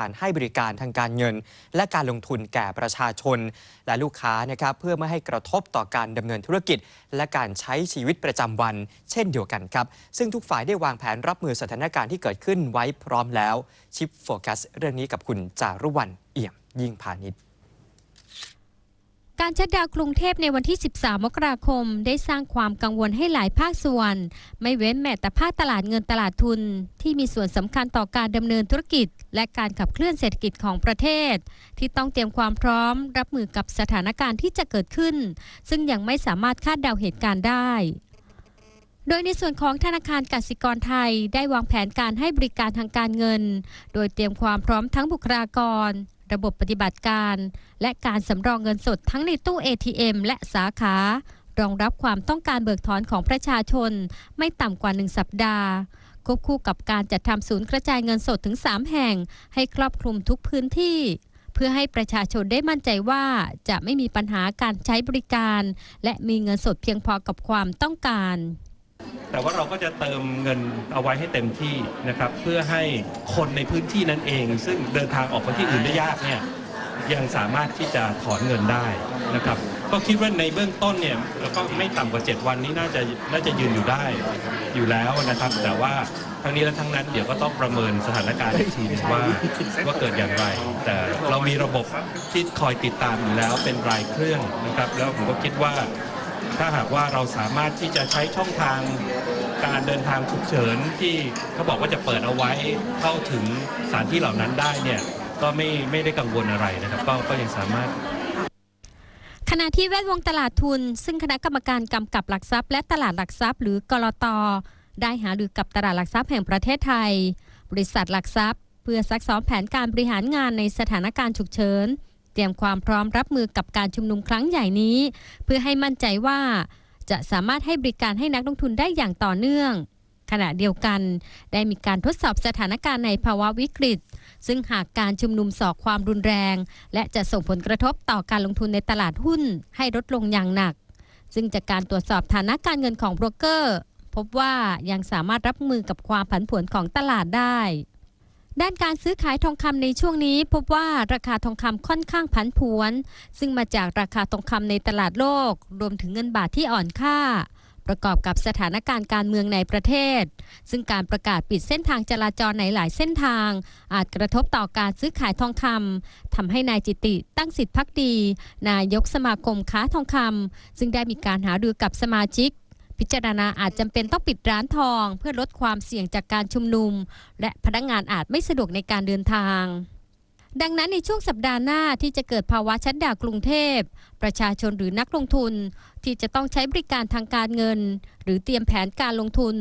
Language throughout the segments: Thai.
การให้บริการทางการเงิน และการลงทุนแก่ประชาชน และลูกค้านะครับเพื่อไม่ให้กระทบต่อการดำเนินธุรกิจ และการใช้ชีวิตประจำวัน เช่นเดียวกันครับ ซึ่งทุกฝ่ายได้วางแผนรับมือสถานการณ์ที่เกิดขึ้นไว้พร้อมแล้ว ชิปโฟกัสเรื่องนี้กับคุณจารุวรรณเอี่ยมยิ่งพาณิชย์ การชัดดาวกรุงเทพในวันที่ 13 มกราคม ได้สร้างความกังวลให้หลายภาคส่วน ไม่เว้นแม้แต่ภาคตลาดเงินตลาดทุน ที่มีส่วนสำคัญต่อการดำเนินธุรกิจ และการขับเคลื่อนเศรษฐกิจของประเทศ ที่ต้องเตรียมความพร้อม รับมือกับสถานการณ์ที่จะเกิดขึ้น ซึ่งยังไม่สามารถคาดเดาเหตุการณ์ได้โดยในส่วนของธนาคารกสิกรไทยได้วางแผนการให้บริการทางการเงิน โดยเตรียมความพร้อมทั้งบุคลากร ระบบปฏิบัติการ และการสำรองเงินสดทั้งในตู้ ATM และสาขารองรับความต้องการเบิกถอนของประชาชน ไม่ต่ำกว่า 1 สัปดาห์ ควบคู่กับการจัดทำศูนย์กระจายเงินสดถึง 3 แห่ง ให้ครอบคลุมทุกพื้นที่ เพื่อให้ประชาชนได้มั่นใจว่าจะไม่มีปัญหาการใช้บริการ และมีเงินสดเพียงพอกับความต้องการ แต่ว่าเราก็จะเติมเงินเอาไว้ให้เต็มที่นะครับเพื่อให้คนในพื้นที่นั้นเอง ซึ่งเดินทางออกไปที่อื่นได้ยากเนี่ยยังสามารถที่จะถอนเงินได้นะครับก็คิดว่าในเบื้องต้นเนี่ยแล้วก็ไม่ต่ำกว่า 7 วันนี้น่าจะน่าจะยืนอยู่ได้อยู่แล้วนะครับ แต่ว่าทั้งนี้และทั้งนั้นเดี๋ยวก็ต้องประเมินสถานการณ์อีกทีนึงว่าว่าเกิดอย่างไร แต่เรามีระบบที่คอยติดตามอยู่แล้วเป็นรายเครื่องนะครับ แล้วผมก็คิดว่า ถ้าหากว่าเราสามารถที่จะใช้ช่องทางการเดินทางฉุกเฉินที่เขาบอกว่าจะเปิดเอาไว้เข้าถึงสถานที่เหล่านั้นได้เนี่ยก็ไม่ไม่ได้กังวลอะไรนะครับก็ก็ยังสามารถขณะที่แวดวงตลาดทุน ซึ่งคณะกรรมการกำกับหลักทรัพย์และตลาดหลักทรัพย์ หรือกรตได้หารือกับตลาดหลักทรัพย์แห่งประเทศไทย บริษัทหลักทรัพย์ เพื่อซักซ้อมแผนการบริหารงานในสถานการณ์ฉุกเฉิน เตรียมความพร้อมรับมือกับการชุมนุมครั้งใหญ่นี้ เพื่อให้มั่นใจว่า จะสามารถให้บริการให้นักลงทุนได้อย่างต่อเนื่อง ขณะเดียวกัน ได้มีการทดสอบสถานการณ์ในภาวะวิกฤต ซึ่งหากการชุมนุมสอกความรุนแรง และจะส่งผลกระทบต่อการลงทุนในตลาดหุ้นให้ลดลงอย่างหนัก ซึ่งจากการตรวจสอบฐานะการเงินของโบรกเกอร์ พบว่ายังสามารถรับมือกับความผันผวนของตลาดได้ ด้านการซื้อขายทองคำในช่วงนี้พบว่าราคาทองคำค่อนข้างผันผวน ซึ่งมาจากราคาทองคำในตลาดโลก รวมถึงเงินบาทที่อ่อนค่า ประกอบกับสถานการณ์การเมืองในประเทศ ซึ่งการประกาศปิดเส้นทางจราจรในหลายเส้นทาง อาจกระทบต่อการซื้อขายทองคำทำให้นายจิติตั้งสิทธิพักดี นายกสมาคมค้าทองคำซึ่งได้มีการหารือกับสมาชิก พิจารณาอาจจำเป็นต้องปิดร้านทอง เพื่อลดความเสี่ยงจากการชุมนุม และพนักงานอาจไม่สะดวกในการเดินทางดังนั้นในช่วงสัปดาห์หน้าที่จะเกิดภาวะชัดดาวกรุงเทพ ประชาชนหรือนักลงทุน ที่จะต้องใช้บริการทางการเงิน หรือเตรียมแผนการลงทุน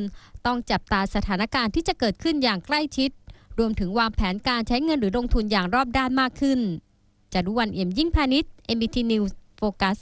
ต้องจับตาสถานการณ์ที่จะเกิดขึ้นอย่างใกล้ชิด รวมถึงวางแผนการใช้เงินหรือลงทุนอย่างรอบด้านมากขึ้นจารุวรรณเอี่ยมยิ่งพาณิชย์ MBT News Focus